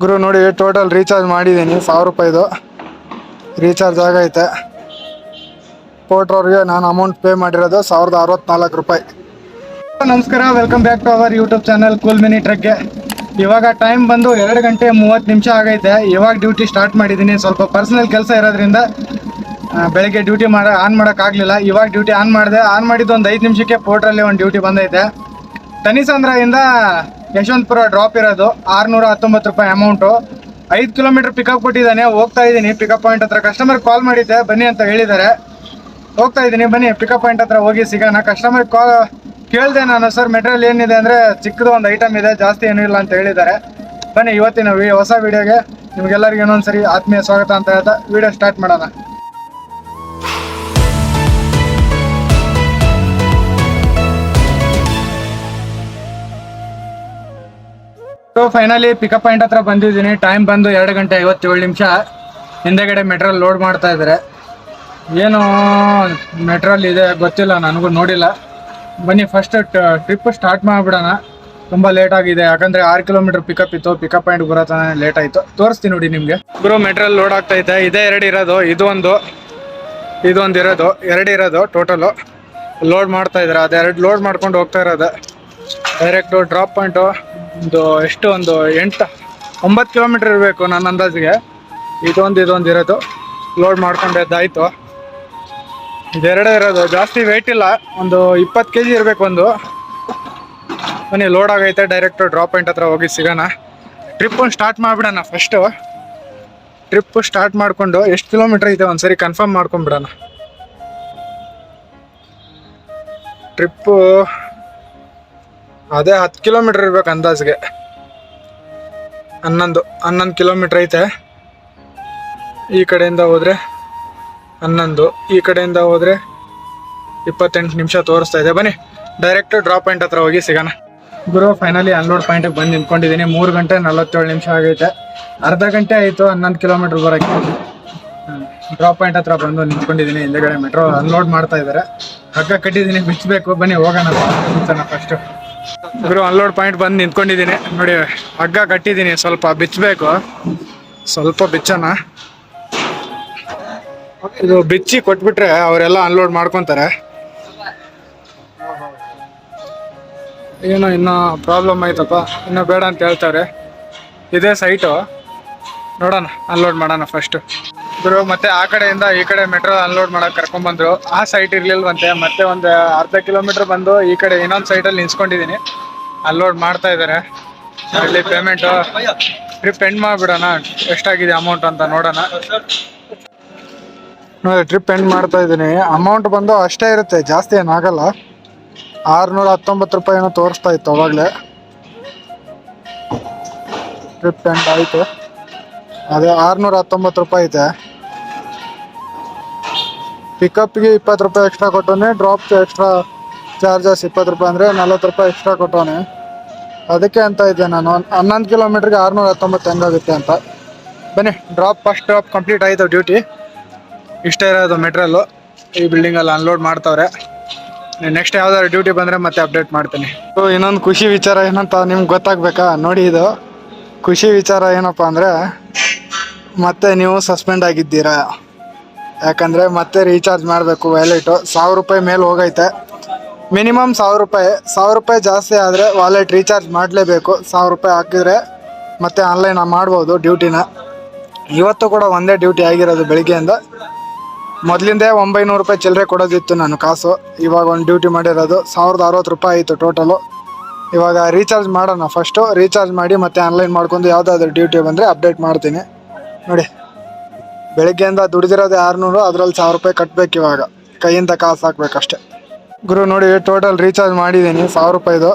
ಗುರು ನೋಡಿ total recharge ಮಾಡಿದ್ದೀನಿ, ಸಾವಿರ ರೂಪಾಯಿದು. ರೀಚಾರ್ಜ್ ಆಗೈತೆ. ಪೋಟ್ರವ್ರಿಗೆ ನಾನು ಅಮೌಂಟ್ ಪೇ ಮಾಡಿರೋದು ಸಾವಿರದ ಅರವತ್ನಾಲ್ಕು ರೂಪಾಯಿ. ನಮಸ್ಕಾರ welcome back to our YouTube channel cool mini ಟ್ರಕ್ಗೆ ಇವಾಗ ಟೈಮ್ ಬಂದು ಎರಡು ಗಂಟೆ ಮೂವತ್ತು ನಿಮಿಷ ಆಗೈತೆ. ಇವಾಗ ಡ್ಯೂಟಿ ಸ್ಟಾರ್ಟ್ ಮಾಡಿದ್ದೀನಿ. ಸ್ವಲ್ಪ ಪರ್ಸನಲ್ ಕೆಲಸ ಇರೋದ್ರಿಂದ ಬೆಳಗ್ಗೆ ಡ್ಯೂಟಿ ಮಾಡ ಆನ್ ಮಾಡೋಕ್ಕಾಗಲಿಲ್ಲ ಇವಾಗ ಡ್ಯೂಟಿ ಆನ್ ಮಾಡಿದೆ. ಆನ್ ಮಾಡಿದ್ದು ಒಂದು ಐದು ನಿಮಿಷಕ್ಕೆ ಪೋರ್ಟ್ರಲ್ಲಿ ಒಂದು ಡ್ಯೂಟಿ ಬಂದೈತೆ. ತನಿಸಂದ್ರದಿಂದ ಯಶವಂತಪುರ ಡ್ರಾಪ್ ಇರೋದು. ಆರ್ನೂರ ಹತ್ತೊಂಬತ್ತು ರೂಪಾಯಿ ಅಮೌಂಟು ಐದು ಕಿಲೋಮೀಟರ್ ಪಿಕಪ್ ಕೊಟ್ಟಿದ್ದಾನೆ. ಹೋಗ್ತಾ ಇದ್ದೀನಿ. ಪಿಕಪ್ ಪಾಯಿಂಟ್ ಹತ್ರ. ಕಸ್ಟಮರ್ ಕಾಲ್ ಮಾಡಿದ್ದೆ. ಬನ್ನಿ ಅಂತ ಹೇಳಿದ್ದಾರೆ. ಹೋಗ್ತಾ ಇದ್ದೀನಿ. ಬನ್ನಿ. ಪಿಕಪ್ ಪಾಯಿಂಟ್ ಹತ್ರ ಹೋಗಿ ಸಿಗೋಣ. ಕಸ್ಟಮರ್ ಕಾಲ್ ಕೇಳಿದೆ ನಾನು ಸರ್ ಮೆಟೀರಿಯಲ್ ಏನಿದೆ ಅಂದರೆ ಚಿಕ್ಕದು ಒಂದು ಐಟಮ್ ಇದೆ. ಜಾಸ್ತಿ ಏನೂ ಇಲ್ಲ ಅಂತ ಹೇಳಿದ್ದಾರೆ. ಬನ್ನಿ, ಇವತ್ತಿನ ಹೊಸ ವಿಡಿಯೋಗೆ ನಿಮಗೆಲ್ಲರಿಗೂ ಇನ್ನೊಂದು ಸರಿ ಆತ್ಮೀಯ ಸ್ವಾಗತ ಅಂತ ಹೇಳ್ತಾ ವಿಡಿಯೋ ಸ್ಟಾರ್ಟ್ ಮಾಡೋಣ. ಫೈನಲಿ ಪಿಕಪ್ ಪಾಯಿಂಟ್ ಹತ್ರ ಬಂದಿದ್ದೀನಿ. ಟೈಮ್ ಬಂದು ಎರಡು ಗಂಟೆ ಐವತ್ತೇಳು ನಿಮಿಷ ಹಿಂದೆಗಡೆ ಮೆಟ್ರಲ್ ಲೋಡ್ ಮಾಡ್ತಾ ಇದ್ದಾರೆ. ಏನು ಮೆಟ್ರಲ್ ಇದೆ, ಗೊತ್ತಿಲ್ಲ, ನನಗೂ ನೋಡಿಲ್ಲ. ಬನ್ನಿ ಫಸ್ಟ್ ಟ್ರಿಪ್ ಸ್ಟಾರ್ಟ್ ಮಾಡಿಬಿಡೋಣ. ತುಂಬ ಲೇಟ್ ಆಗಿದೆ. ಯಾಕಂದ್ರೆ ಆರು ಕಿಲೋಮೀಟರ್ ಪಿಕಪ್ ಇತ್ತು ಪಿಕಪ್ ಪಾಯಿಂಟ್ ಬರೋ ತನಕ ಲೇಟ್ ಆಯಿತು. ತೋರಿಸ್ತೀನಿ ನೋಡಿ ನಿಮಗೆ. ಗುರು ಮೆಟ್ರಲ್ ಲೋಡ್ ಆಗ್ತಾ ಇದೆ. ಇದೇ ಎರಡು ಇರೋದು, ಇದು ಒಂದು ಇದೊಂದು ಇರೋದು, ಎರಡು ಇರೋದು ಟೋಟಲು ಲೋಡ್ ಮಾಡ್ತಾ ಇದ್ದಾರೆ. ಅದೆರಡು ಲೋಡ್ ಮಾಡ್ಕೊಂಡು ಹೋಗ್ತಾ ಇರೋದು. ಡೈರೆಕ್ಟು ಡ್ರಾಪ್ ಪಾಯಿಂಟು ಒಂದು ಎಷ್ಟು, ಒಂದು ಎಂಟು, ಒಂಬತ್ತು ಕಿಲೋಮೀಟ್ರ್ ಇರಬೇಕು ನನ್ನ ಅಂದಾಜಿಗೆ. ಇದೊಂದು ಇದೊಂದು ಇರೋದು. ಲೋಡ್ ಮಾಡ್ಕೊಂಡು ಎದ್ದಾಯಿತು ಇದೆರಡೇ ಇರೋದು. ಜಾಸ್ತಿ ವೆಯ್ಟ್ ಇಲ್ಲ. ಒಂದು ಇಪ್ಪತ್ತು ಕೆ ಜಿ ಇರಬೇಕು ಒಂದು. ಬನ್ನಿ ಲೋಡ್ ಆಗೈತೆ. ಡೈರೆಕ್ಟು ಡ್ರಾಪ್ ಪಾಯಿಂಟ್ ಹತ್ರ ಹೋಗಿ ಸಿಗೋಣ. ಟ್ರಿಪ್ ಸ್ಟಾರ್ಟ್ ಮಾಡಿಬಿಡೋಣ ಫಸ್ಟು ಟ್ರಿಪ್ ಸ್ಟಾರ್ಟ್ ಮಾಡಿಕೊಂಡು ಎಷ್ಟು ಕಿಲೋಮೀಟ್ರ್ ಐತೆ ಒಂದ್ಸರಿ ಕನ್ಫರ್ಮ್ ಮಾಡ್ಕೊಂಬಿಡೋಣ ಟ್ರಿಪ್ಪು ಅದೇ ಹತ್ತು ಕಿಲೋಮೀಟ್ರ್ ಇರ್ಬೇಕು ಅಂದಾಜಿಗೆ. ಹನ್ನೊಂದು ಹನ್ನೊಂದು ಕಿಲೋಮೀಟ್ರ್ ಐತೆ. ಈ ಕಡೆಯಿಂದ ಹೋದರೆ ಹನ್ನೊಂದು, ಈ ಕಡೆಯಿಂದ ಹೋದರೆ ಇಪ್ಪತ್ತೆಂಟು ನಿಮಿಷ ತೋರಿಸ್ತಾ ಇದೆ. ಬನ್ನಿ ಡೈರೆಕ್ಟ್ ಡ್ರಾಪ್ ಪಾಯಿಂಟ್ ಹತ್ರ ಹೋಗಿ ಸಿಗೋಣ. ಗುರು ಫೈನಲಿ ಅನ್ಲೋಡ್ ಪಾಯಿಂಟಿಗೆ ಬಂದು ನಿಂತ್ಕೊಂಡಿದ್ದೀನಿ. ಮೂರು ಗಂಟೆ ನಲವತ್ತೇಳು ನಿಮಿಷ ಆಗೈತೆ. ಅರ್ಧ ಗಂಟೆ ಆಯಿತು, ಹನ್ನೊಂದು ಕಿಲೋಮೀಟ್ರ್ ಬರೋಕ್ಕೆ. ಡ್ರಾಪ್ ಪಾಯಿಂಟ್ ಹತ್ರ ಬಂದು ನಿಂತ್ಕೊಂಡಿದ್ದೀನಿ. ಹಿಂದೆಗಡೆ ಮೆಟ್ರೋ ಅನ್ಲೋಡ್ ಮಾಡ್ತಾ ಇದ್ದಾರೆ. ಹಗ್ಗ ಕಟ್ಟಿದ್ದೀನಿ ಬಿಚ್ಚಬೇಕು ಬನ್ನಿ, ಹೋಗೋಣ. ಫಸ್ಟು ಗುರು ಅನ್ಲೋಡ್ ಪಾಯಿಂಟ್ ಬಂದು ನಿಂತ್ಕೊಂಡಿದ್ದೀನಿ ನೋಡಿ, ಹಗ್ಗ ಕಟ್ಟಿದ್ದೀನಿ ಸ್ವಲ್ಪ ಬಿಚ್ಚಬೇಕು ಸ್ವಲ್ಪ ಬಿಚ್ಚೋಣ. ಇದು ಬಿಚ್ಚಿ ಕೊಟ್ಬಿಟ್ರೆ ಅವರೆಲ್ಲ ಅನ್ಲೋಡ್ ಮಾಡ್ಕೊತಾರೆ. ಏನೋ ಇನ್ನೂ ಪ್ರಾಬ್ಲಮ್ ಆಯ್ತಪ್ಪ. ಇನ್ನೂ ಬೇಡ ಅಂತ ಹೇಳ್ತಾರೆ. ಇದೇ ಸೈಟು ನೋಡೋಣ ಅನ್ಲೋಡ್ ಮಾಡೋಣ ಫಸ್ಟು ಗುರು ಮತ್ತೆ ಆ ಕಡೆಯಿಂದ ಈ ಕಡೆ ಮೆಟ್ರೋ ಅನ್ಲೋಡ್ ಮಾಡಕ್ ಕರ್ಕೊಂಡ್ಬಂದ್ರು ಆ ಸೈಟ್ ಇರ್ಲಿಲ್ವಂತೆ, ಮತ್ತೆ ಒಂದು ಅರ್ಧ ಕಿಲೋಮೀಟರ್ ಬಂದು ಈ ಕಡೆ ಇನ್ನೊಂದು ಅಲ್ಲಿ ನಿಲ್ಸ್ಕೊಂಡಿದ್ದೀನಿ ಅನ್ಲೋಡ್ ಮಾಡ್ತಾ ಇದ್ದಾರೆ ಅಲ್ಲಿ ಪೇಮೆಂಟ್ ಟ್ರಿಪ್ ಎಂಡ್ ಮಾಡ್ಬಿಡೋಣ. ಎಷ್ಟಾಗಿದೆ ಅಮೌಂಟ್ ಅಂತ ನೋಡೋಣ. ನೋಡಿ ಟ್ರಿಪ್ ಎಂಡ್ ಮಾಡ್ತಾ ಇದ್ದೀನಿ. ಅಮೌಂಟ್ ಬಂದು ಅಷ್ಟೇ ಇರುತ್ತೆ, ಜಾಸ್ತಿ ಏನಾಗಲ್ಲ ಆರುನೂರ ಹತ್ತೊಂಬತ್ತು ರೂಪಾಯಿ ಏನೋ ತೋರಿಸ್ತಾ ಇತ್ತು ಅವಾಗಲೇ. ಟ್ರಿಪ್ ಎಂಡ್ ಆಯಿತು. ಅದೇ ಆರುನೂರ ಹತ್ತೊಂಬತ್ತು ರೂಪಾಯಿ ಐತೆ. ಪಿಕಪ್ಗೆ ಇಪ್ಪತ್ತು ರೂಪಾಯಿ ಎಕ್ಸ್ಟ್ರಾ ಕೊಟ್ಟವನೆ ಡ್ರಾಪ್ಗೆ ಎಕ್ಸ್ಟ್ರಾ ಚಾರ್ಜಸ್ ಇಪ್ಪತ್ತು ರೂಪಾಯಿ ಅಂದರೆ ನಲ್ವತ್ತು ರೂಪಾಯಿ ಎಕ್ಸ್ಟ್ರಾ ಕೊಟ್ಟವನೆ. ಅದಕ್ಕೆ ಅಂತ ಇದ್ದೆ ನಾನು. ಹನ್ನೊಂದು ಕಿಲೋಮೀಟ್ರಿಗೆ ಆರುನೂರ ಹತ್ತೊಂಬತ್ತು ಹೆಂಗಾಗುತ್ತೆ ಅಂತ. ಬನ್ನಿ ಡ್ರಾಪ್ ಫಸ್ಟ್ ಡ್ರಾಪ್ ಕಂಪ್ಲೀಟ್ ಆಯಿತು ಡ್ಯೂಟಿ ಇಷ್ಟೇ ಇರೋದು ಮೆಟ್ರಲ್ಲು ಈ ಬಿಲ್ಡಿಂಗಲ್ಲಿ ಅನ್ಲೋಡ್ ಮಾಡ್ತಾವ್ರೆ. ನೆಕ್ಸ್ಟ್ ಯಾವ್ದಾದ್ರು ಡ್ಯೂಟಿ ಬಂದರೆ ಮತ್ತೆ ಅಪ್ಡೇಟ್ ಮಾಡ್ತೀನಿ. ಸೊ ಇನ್ನೊಂದು ಖುಷಿ ವಿಚಾರ ಏನಂತ ನಿಮ್ಗೆ ಗೊತ್ತಾಗಬೇಕಾ? ನೋಡಿ ಇದು. ಖುಷಿ ವಿಚಾರ ಏನಪ್ಪ ಅಂದರೆ, ಮತ್ತೆ ನೀವು ಸಸ್ಪೆಂಡ್ ಆಗಿದ್ದೀರಾ? ಯಾಕಂದರೆ ಮತ್ತೆ ರೀಚಾರ್ಜ್ ಮಾಡಬೇಕು ವ್ಯಾಲೆಟು ಸಾವಿರ ರೂಪಾಯಿ ಮೇಲೆ ಹೋಗೈತೆ. ಮಿನಿಮಮ್ ಸಾವಿರ ರೂಪಾಯಿ. ಸಾವಿರ ರೂಪಾಯಿ ಜಾಸ್ತಿ ಆದರೆ ವಾಲೆಟ್ ರೀಚಾರ್ಜ್ ಮಾಡಲೇಬೇಕು. ಸಾವಿರ ರೂಪಾಯಿ ಹಾಕಿದರೆ ಮತ್ತೆ ಆನ್ಲೈನ್ ಮಾಡ್ಬೋದು ಡ್ಯೂಟಿನ ಇವತ್ತು ಕೂಡ ಒಂದೇ ಡ್ಯೂಟಿ ಆಗಿರೋದು ಬೆಳಿಗ್ಗೆಯಿಂದ. ಮೊದಲಿಂದೇ ಒಂಬೈನೂರು ರೂಪಾಯಿ ಚಿಲ್ಲರೆ ಕೊಡೋದಿತ್ತು ನಾನು ಕಾಸು. ಇವಾಗ ಒಂದು ಡ್ಯೂಟಿ ಮಾಡಿರೋದು ಸಾವಿರದ ಅರವತ್ತು ರೂಪಾಯಿ ಆಯಿತು ಟೋಟಲು ಇವಾಗ ರೀಚಾರ್ಜ್ ಮಾಡೋಣ ಫಸ್ಟು ರೀಚಾರ್ಜ್ ಮಾಡಿ ಮತ್ತೆ ಆನ್ಲೈನ್ ಮಾಡ್ಕೊಂಡು ಯಾವುದಾದ್ರು ಡ್ಯೂಟಿ ಬಂದರೆ ಅಪ್ಡೇಟ್ ಮಾಡ್ತೀನಿ. ನೋಡಿ. ಬೆಳಿಗ್ಗೆಯಿಂದ ದುಡಿದಿರೋದು ಆರುನೂರು, ಅದರಲ್ಲಿ ಸಾವಿರ ರೂಪಾಯಿ ಕಟ್ಟಬೇಕು ಇವಾಗ. ಕೈಯಿಂದ ಕಾಸು ಹಾಕ್ಬೇಕಷ್ಟೆ. ಗುರು ನೋಡಿ ಟೋಟಲ್ ರೀಚಾರ್ಜ್ ಮಾಡಿದ್ದೀನಿ, ಸಾವಿರ ರೂಪಾಯಿದು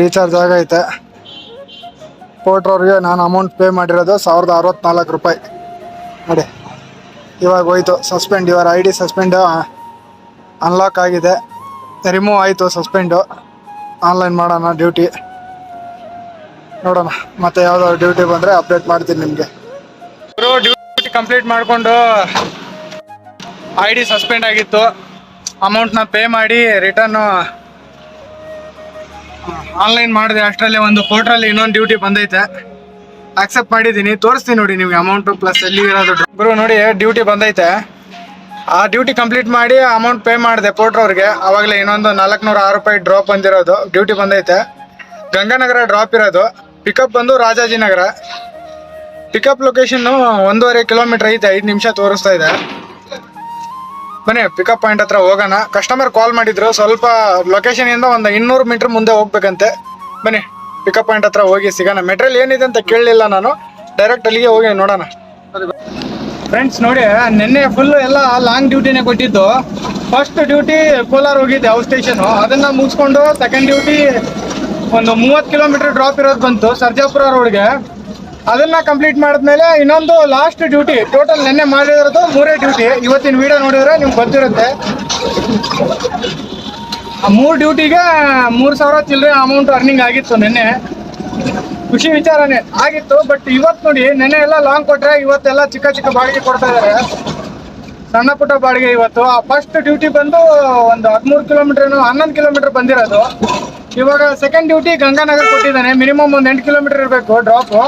ರೀಚಾರ್ಜ್ ಆಗೈತೆ. ಪೋಟ್ರವ್ರಿಗೆ ನಾನು ಅಮೌಂಟ್ ಪೇ ಮಾಡಿರೋದು ಸಾವಿರದ ಅರವತ್ನಾಲ್ಕು ರೂಪಾಯಿ. ನೋಡಿ, ಇವಾಗ ಹೋಯ್ತು ಸಸ್ಪೆಂಡ್ ಇವರ ಐ ಡಿ ಸಸ್ಪೆಂಡು ಅನ್ಲಾಕ್ ಆಗಿದೆ. ರಿಮೂವ್ ಆಯಿತು ಸಸ್ಪೆಂಡು ಆನ್ಲೈನ್ ಮಾಡೋಣ ಡ್ಯೂಟಿ ನೋಡೋಣ, ಮತ್ತೆ ಯಾವುದಾದ್ರು ಡ್ಯೂಟಿ ಬಂದರೆ ಅಪ್ಡೇಟ್ ಮಾಡ್ತೀನಿ ನಿಮಗೆ. ಕಂಪ್ಲೀಟ್ ಮಾಡಿಕೊಂಡು ಐ ಡಿ ಸಸ್ಪೆಂಡ್ ಆಗಿತ್ತು. ಅಮೌಂಟ್ನ ಪೇ ಮಾಡಿ ರಿಟರ್ನು ಆನ್ಲೈನ್ ಮಾಡಿದೆ. ಅಷ್ಟರಲ್ಲಿ ಒಂದು ಕೋಟ್ರಲ್ಲಿ ಇನ್ನೊಂದು ಡ್ಯೂಟಿ ಬಂದೈತೆ. ಆಕ್ಸೆಪ್ಟ್ ಮಾಡಿದ್ದೀನಿ ತೋರಿಸ್ತೀನಿ ನೋಡಿ ನಿಮಗೆ ಅಮೌಂಟು ಪ್ಲಸ್ ಎಲ್ಲಿ ಇರೋದು ಗುರು ನೋಡಿ ಡ್ಯೂಟಿ ಬಂದೈತೆ. ಆ ಡ್ಯೂಟಿ ಕಂಪ್ಲೀಟ್ ಮಾಡಿ ಅಮೌಂಟ್ ಪೇ ಮಾಡಿದೆ ಪೋಟ್ರ್ ಅವ್ರಿಗೆ. ಅವಾಗಲೇ ಇನ್ನೊಂದು ನಾಲ್ಕುನೂರ ಆರು ರೂಪಾಯಿ ಡ್ರಾಪ್ ಬಂದಿರೋದು. ಡ್ಯೂಟಿ ಬಂದೈತೆ. ಗಂಗಾನಗರ ಡ್ರಾಪ್ ಇರೋದು. ಪಿಕಪ್ ಬಂದು ರಾಜಾಜಿನಗರ. ಪಿಕಪ್ ಲೊಕೇಶನ್ ಒಂದೂವರೆ ಕಿಲೋಮೀಟರ್ ಐತೆ, ಐದು ನಿಮಿಷ ತೋರಿಸ್ತಾ ಇದೆ. ಬನ್ನಿ ಪಿಕಪ್ ಪಾಯಿಂಟ್ ಹತ್ರ ಹೋಗೋಣ. ಕಸ್ಟಮರ್ ಕಾಲ್ ಮಾಡಿದ್ರು, ಸ್ವಲ್ಪ ಲೊಕೇಶನ್ ಇಂದ ಒಂದು ಇನ್ನೂರು ಮೀಟರ್ ಮುಂದೆ ಹೋಗ್ಬೇಕಂತೆ. ಬನ್ನಿ ಪಿಕಪ್ ಪಾಯಿಂಟ್ ಹತ್ರ ಹೋಗಿ ಸಿಗೋಣ. ಮೆಟೀರಿಯಲ್ ಏನಿದೆ ಅಂತ ಕೇಳಲಿಲ್ಲ ನಾನು. ಡೈರೆಕ್ಟ್ ಅಲ್ಲಿಗೆ ಹೋಗಿ ನೋಡೋಣ. ಫ್ರೆಂಡ್ಸ್ ನೋಡಿ, ನಿನ್ನೆ ಫುಲ್ ಎಲ್ಲ ಲಾಂಗ್ ಡ್ಯೂಟಿನೇ ಕೊಟ್ಟಿದ್ದು. ಫಸ್ಟ್ ಡ್ಯೂಟಿ ಕೋಲಾರ್ ಹೋಗಿದ್ದೆ ಔಟ್ ಸ್ಟೇಷನು ಅದನ್ನು ಮುಗಿಸ್ಕೊಂಡು ಸೆಕೆಂಡ್ ಡ್ಯೂಟಿ ಒಂದು ಮೂವತ್ತು ಕಿಲೋಮೀಟರ್ ಡ್ರಾಪ್ ಇರೋದು ಬಂತು, ಸರ್ಜಾಪುರ ರೋಡ್ಗೆ ಅದನ್ನ ಕಂಪ್ಲೀಟ್ ಮಾಡಿದ್ಮೇಲೆ ಇನ್ನೊಂದು ಲಾಸ್ಟ್ ಡ್ಯೂಟಿ ಟೋಟಲ್ ನಿನ್ನೆ ಮಾಡಿರೋದು ಮೂರೇ ಡ್ಯೂಟಿ ಇವತ್ತಿನ ವಿಡಿಯೋ ನೋಡಿದ್ರೆ ನಿಮ್ಗೆ ಗೊತ್ತಿರುತ್ತೆ. ಆ ಮೂರು ಡ್ಯೂಟಿಗೆ ಮೂರು ಸಾವಿರ ಚಿಲ್ಲರೆ ಅಮೌಂಟ್ ಅರ್ನಿಂಗ್ ಆಗಿತ್ತು ನಿನ್ನೆ. ಖುಷಿ ವಿಚಾರನೇ, ಆಗಿತ್ತು ಬಟ್ ಇವತ್ತು ನೋಡಿ, ನೆನ್ನೆ ಎಲ್ಲ ಲಾಂಗ್ ಕೊಟ್ರೆ ಇವತ್ತೆಲ್ಲ ಚಿಕ್ಕ ಚಿಕ್ಕ ಬಾಡಿಗೆ ಕೊಡ್ತಾ ಇದ್ದಾರೆ ಸಣ್ಣ ಪುಟ್ಟ ಬಾಡಿಗೆ ಇವತ್ತು. ಆ ಫಸ್ಟ್ ಡ್ಯೂಟಿ ಬಂದು ಒಂದು ಹದಿಮೂರು ಕಿಲೋಮೀಟರ್ ಹನ್ನೊಂದು ಕಿಲೋಮೀಟರ್ ಬಂದಿರೋದು. ಇವಾಗ ಸೆಕೆಂಡ್ ಡ್ಯೂಟಿ ಗಂಗಾನಗರ್ ಕೊಟ್ಟಿದ್ದಾನೆ. ಮಿನಿಮಮ್ ಒಂದು ಎಂಟು ಕಿಲೋಮೀಟರ್ ಇರಬೇಕು ಡ್ರಾಪು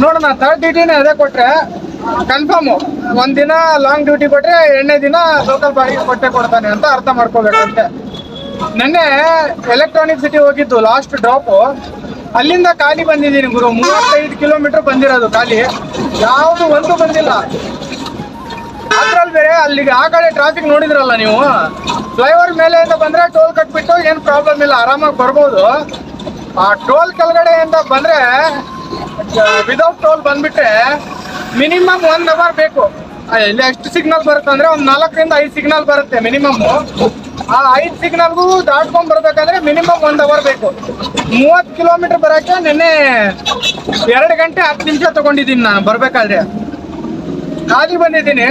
ನೋಡೋಣ ತರ್ಡ್ ಡ್ಯೂಟಿನೇ ಅದೇ ಕೊಟ್ಟರೆ ಕನ್ಫರ್ಮು ಒಂದಿನ ಲಾಂಗ್ ಡ್ಯೂಟಿ ಕೊಟ್ಟರೆ ಎರಡನೇ ದಿನ ಲೋಕಲ್ ಬಾಡಿಗೆ ಕೊಟ್ಟೆ ಕೊಡ್ತಾನೆ ಅಂತ ಅರ್ಥ ಮಾಡ್ಕೋಬೇಕಂತೆ. ನೆನ್ನೆ ಎಲೆಕ್ಟ್ರಾನಿಕ್ ಸಿಟಿ ಹೋಗಿದ್ದು ಲಾಸ್ಟ್ ಡ್ರಾಪು ಅಲ್ಲಿಂದ ಖಾಲಿ ಬಂದಿದ್ದೀನಿ ಗುರು. ಮೂವತ್ತೈದು ಕಿಲೋಮೀಟರ್ ಬಂದಿರೋದು ಖಾಲಿ. ಯಾವುದು ಒಂದು ಬಂದಿಲ್ಲ. ಅದ್ರಲ್ಲಿ ಬೇರೆ, ಅಲ್ಲಿಗೆ ಆ ಕಡೆ ಟ್ರಾಫಿಕ್ ನೋಡಿದ್ರಲ್ಲ ನೀವು? ಫ್ಲೈಓವರ್ ಅಂತ ಬಂದರೆ ಟೋಲ್ ಕಟ್ಬಿಟ್ಟು ಏನು ಪ್ರಾಬ್ಲಮ್ ಇಲ್ಲ, ಆರಾಮಾಗಿ ಬರ್ಬೋದು. ಆ ಟೋಲ್ ಕೆಳಗಡೆಯಿಂದ ಬಂದ್ರೆ ವಿದೌಟ್ ಟೋಲ್ ಬಂದ್ಬಿಟ್ಟೆ ಮಿನಿಮಮ್ ಒನ್ ಅವರ್ ಬೇಕು. ಇಲ್ಲಿ ಎಷ್ಟು ಸಿಗ್ನಲ್ ಬರುತ್ತೆ ಅಂದ್ರೆ ಒಂದು ನಾಲ್ಕರಿಂದ ಐದು ಸಿಗ್ನಲ್ ಬರುತ್ತೆ ಮಿನಿಮಮ್ ಆ ಐದು ಸಿಗ್ನಲ್ಗೂ ದಾಟ್ಕೊಂಡ್ ಬರ್ಬೇಕಂದ್ರೆ ಮಿನಿಮಮ್ ಒಂದ್ ಅವರ್ ಬೇಕು. ಮೂವತ್ತು ಕಿಲೋಮೀಟರ್ ಬರಕ್ಕೆ ನಿನ್ನೆ ಎರಡು ಗಂಟೆ ಹತ್ತು ನಿಮಿಷ ತಗೊಂಡಿದ್ದೀನಿ ನಾನು ಬರ್ಬೇಕಾದ್ರೆ. ಖಾಲಿ ಬಂದಿದ್ದೀನಿ.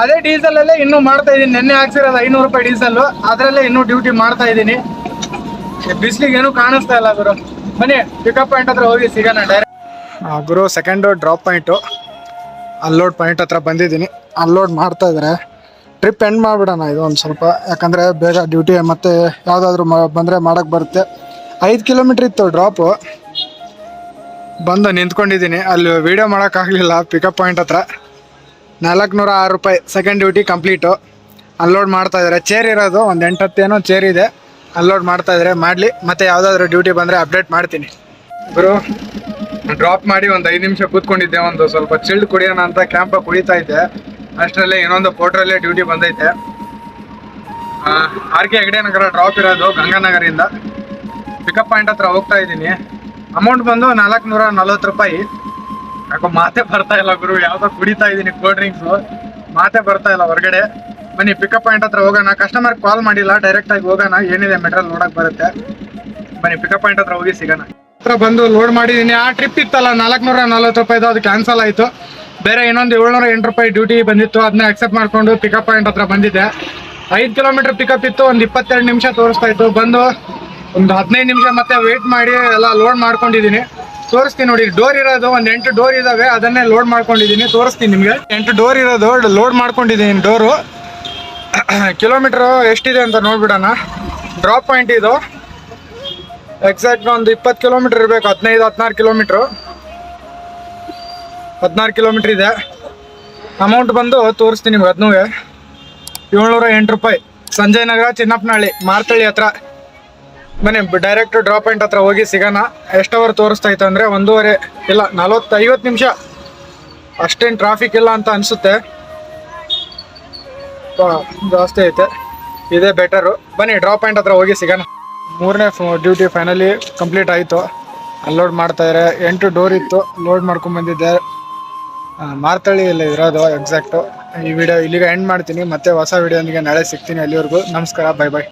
ಅದೇ ಡೀಸೆಲ್ ಅಲ್ಲೇ ಇನ್ನೂ ಮಾಡ್ತಾ ಇದ್ದೀನಿ. ನಿನ್ನೆ ಹಾಕ್ಸಿರೋದು ಐನೂರು ರೂಪಾಯಿ ಡೀಸೆಲ್ ಅದರಲ್ಲೇ ಇನ್ನೂ ಡ್ಯೂಟಿ ಮಾಡ್ತಾ ಇದ್ದೀನಿ. ಬಿಸಿಲಿಗೆ ಏನು ಕಾಣಿಸ್ತಾ ಇಲ್ಲ ಗುರು. ಬನ್ನಿ ಪಿಕಪ್ ಪಾಯಿಂಟ್ ಹತ್ರ ಹೋಗಿ ಸಿಗೋಣ ಡೈರೆಕ್ಟ್ ಗುರು second drop point unload point ಹತ್ರ ಬಂದಿದ್ದೀನಿ. ಅನ್ಲೋಡ್ ಮಾಡ್ತಾ ಇದ್ದಾರೆ ಟ್ರಿಪ್ ಎಂಡ್ ಮಾಡಿಬಿಡೋಣ ಇದು ಒಂದು ಸ್ವಲ್ಪ. ಯಾಕಂದರೆ ಬೇಗ ಡ್ಯೂಟಿ ಮತ್ತು ಯಾವುದಾದ್ರೂ ಮ ಬಂದರೆ ಮಾಡೋಕ್ಕೆ ಬರುತ್ತೆ. ಐದು ಕಿಲೋಮೀಟ್ರ್ ಇತ್ತು ಡ್ರಾಪು ಬಂದು ನಿಂತ್ಕೊಂಡಿದ್ದೀನಿ. ಅಲ್ಲಿ ವೀಡಿಯೋ ಮಾಡೋಕ್ಕಾಗಲಿಲ್ಲ ಪಿಕಪ್ ಪಾಯಿಂಟ್ ಹತ್ರ. ನಾಲ್ಕುನೂರ ಆರು ರೂಪಾಯಿ ಸೆಕೆಂಡ್ ಡ್ಯೂಟಿ ಕಂಪ್ಲೀಟು ಅನ್ಲೋಡ್ ಮಾಡ್ತಾ ಇದ್ದಾರೆ ಚೇರ್ ಇರೋದು ಒಂದು ಎಂಟತ್ತೇನೋ ಚೇರ್ ಇದೆ. ಅನ್ಲೋಡ್ ಮಾಡ್ತಾ ಇದ್ದಾರೆ ಮಾಡಲಿ. ಮತ್ತೆ ಯಾವುದಾದ್ರೂ ಡ್ಯೂಟಿ ಬಂದರೆ ಅಪ್ಡೇಟ್ ಮಾಡ್ತೀನಿ. ಗುರು ಡ್ರಾಪ್ ಮಾಡಿ ಒಂದು ಐದು ನಿಮಿಷ ಕೂತ್ಕೊಂಡಿದ್ದೆ, ಒಂದು ಸ್ವಲ್ಪ ಚಿಲ್ಡ್ ಕುಡಿಯೋಣ ಅಂತ ಕ್ಯಾಂಪ ಕುಡಿತಾ ಇದ್ದೆ. ಅಷ್ಟರಲ್ಲೇ ಇನ್ನೊಂದು ಪೋಟ್ರಲ್ಲೇ ಡ್ಯೂಟಿ ಬಂದೈತೆ. R K Hegde Nagar drop ಇರೋದು ಗಂಗಾನಗರಿಂದ ಪಿಕಪ್ ಪಾಯಿಂಟ್ ಹತ್ರ ಹೋಗ್ತಾ ಇದ್ದೀನಿ. ಅಮೌಂಟ್ ಬಂದು ನಾಲ್ಕುನೂರ ನಲ್ವತ್ತು ರೂಪಾಯಿ. ಯಾಕೋ ಮಾತೆ ಬರ್ತಾ ಇಲ್ಲ ಗುರು, ಯಾವ್ದೋ ಕುಡಿತಾ ಇದ್ದೀನಿ ಕೋಲ್ಡ್ ಡ್ರಿಂಕ್ಸು ಮಾತೆ ಬರ್ತಾ ಇಲ್ಲ ಹೊರಗಡೆ. ಬನ್ನಿ ಪಿಕಪ್ ಪಾಯಿಂಟ್ ಹತ್ರ ಹೋಗೋಣ. ಕಸ್ಟಮರ್ ಕಾಲ್ ಮಾಡಿಲ್ಲ ಡೈರೆಕ್ಟ್ ಆಗಿ ಹೋಗೋಣ. ಏನಿದೆ ಮೆಟೀರಿಯಲ್ ನೋಡಕ್ ಬರುತ್ತೆ. ಬನ್ನಿ ಪಿಕಪ್ ಪಾಯಿಂಟ್ ಹತ್ರ ಹೋಗಿ ಸಿಗೋಣ. ಹತ್ರ ಬಂದು ಲೋಡ್ ಮಾಡಿದ್ದೀನಿ ಆ ಟ್ರಿಪ್ ಇತ್ತಲ್ಲ, ನಾಲ್ಕುನೂರ ನಲ್ವತ್ತು ರೂಪಾಯಿದು ಅದು ಕ್ಯಾನ್ಸಲ್ ಆಯಿತು. ಬೇರೆ ಇನ್ನೊಂದು ಏಳ್ನೂರ ಎಂಟು ರೂಪಾಯಿ ಡ್ಯೂಟಿ ಬಂದಿತ್ತು. ಅದನ್ನ ಅಕ್ಸೆಪ್ಟ್ ಮಾಡಿಕೊಂಡು ಪಿಕಪ್ ಪಾಯಿಂಟ್ ಹತ್ರ ಬಂದಿದ್ದೆ. ಐದು ಕಿಲೋಮೀಟರ್ ಪಿಕಪ್ ಇತ್ತು, ಒಂದು ಇಪ್ಪತ್ತೆರಡು ನಿಮಿಷ ತೋರಿಸ್ತಾ ಇತ್ತು. ಬಂದು ಒಂದು ಹದಿನೈದು ನಿಮಿಷ ಮತ್ತೆ ವೇಟ್ ಮಾಡಿ, ಎಲ್ಲ ಲೋಡ್ ಮಾಡ್ಕೊಂಡಿದ್ದೀನಿ ತೋರಿಸ್ತೀನಿ ನೋಡಿ ಡೋರ್ ಇರೋದು, ಒಂದು ಎಂಟು ಡೋರ್ ಇದಾವೆ, ಅದನ್ನೇ ಲೋಡ್ ಮಾಡ್ಕೊಂಡಿದ್ದೀನಿ ತೋರಿಸ್ತೀನಿ ನಿಮಗೆ. ಎಂಟು ಡೋರ್ ಇರೋದು ಲೋಡ್ ಮಾಡ್ಕೊಂಡಿದ್ದೀನಿ ಡೋರು ಕಿಲೋಮೀಟ್ರು ಎಷ್ಟಿದೆ ಅಂತ ನೋಡ್ಬಿಡೋಣ. ಡ್ರಾಪ್ ಪಾಯಿಂಟ್ ಇದು. ಎಕ್ಸಾಕ್ಟ್ ಒಂದು ಇಪ್ಪತ್ತು ಕಿಲೋಮೀಟರ್ ಇರಬೇಕು, ಹದಿನೈದು, ಹದಿನಾರು ಕಿಲೋಮೀಟ್ರು ಹದಿನಾರು ಕಿಲೋಮೀಟ್ರ್ ಇದೆ. ಅಮೌಂಟ್ ಬಂದು ತೋರಿಸ್ತೀನಿ ನಿಮ್ಗೆ ಅದನ್ನೂ ಏಳ್ನೂರ ಎಂಟು ರೂಪಾಯಿ. ಸಂಜಯ್ ನಗರ, ಚಿನ್ನಪ್ಪನಹಳ್ಳಿ, ಮಾರ್ತಳ್ಳಿ ಹತ್ರ. ಬನ್ನಿ ಡೈರೆಕ್ಟ್ ಡ್ರಾಪ್ ಪಾಯಿಂಟ್ ಹತ್ರ ಹೋಗಿ ಸಿಗೋಣ. ಎಷ್ಟು ಅವರ್ ತೋರಿಸ್ತಾ ಇತ್ತು ಅಂದರೆ ಒಂದೂವರೆ, ಇಲ್ಲ ನಲ್ವತ್ತು ಐವತ್ತು ನಿಮಿಷ. ಅಷ್ಟೇನು ಟ್ರಾಫಿಕ್ ಇಲ್ಲ ಅಂತ ಅನಿಸುತ್ತೆ. ಜಾಸ್ತಿ ಐತೆ. ಇದೇ ಬೆಟರು ಬನ್ನಿ ಡ್ರಾಪ್ ಪಾಯಿಂಟ್ ಹತ್ರ ಹೋಗಿ ಸಿಗೋಣ. ಮೂರನೇ ಡ್ಯೂಟಿ ಫೈನಲಿ ಕಂಪ್ಲೀಟ್ ಆಯಿತು. ಅನ್ಲೋಡ್ ಮಾಡ್ತಾ ಇದ್ದಾರೆ. ಎಂಟು ಡೋರ್ ಇತ್ತು. ಲೋಡ್ ಮಾಡ್ಕೊಂಬಂದಿದ್ದೆ ಮಾರ್ತಳ್ಳಿ ಮಾರ್ತಳ್ಳಿಯಲ್ಲಿ ಇರೋದು ಎಕ್ಸಾಕ್ಟು ಈ ವಿಡಿಯೋ ಇಲ್ಲಿಗೆ ಎಂಡ್ ಮಾಡ್ತೀನಿ. ಮತ್ತೆ ಹೊಸ ವಿಡಿಯೋನಿಗೆ ನಾಳೆ ಸಿಗ್ತೀನಿ ಅಲ್ಲಿವರೆಗೂ. ನಮಸ್ಕಾರ. Bye bye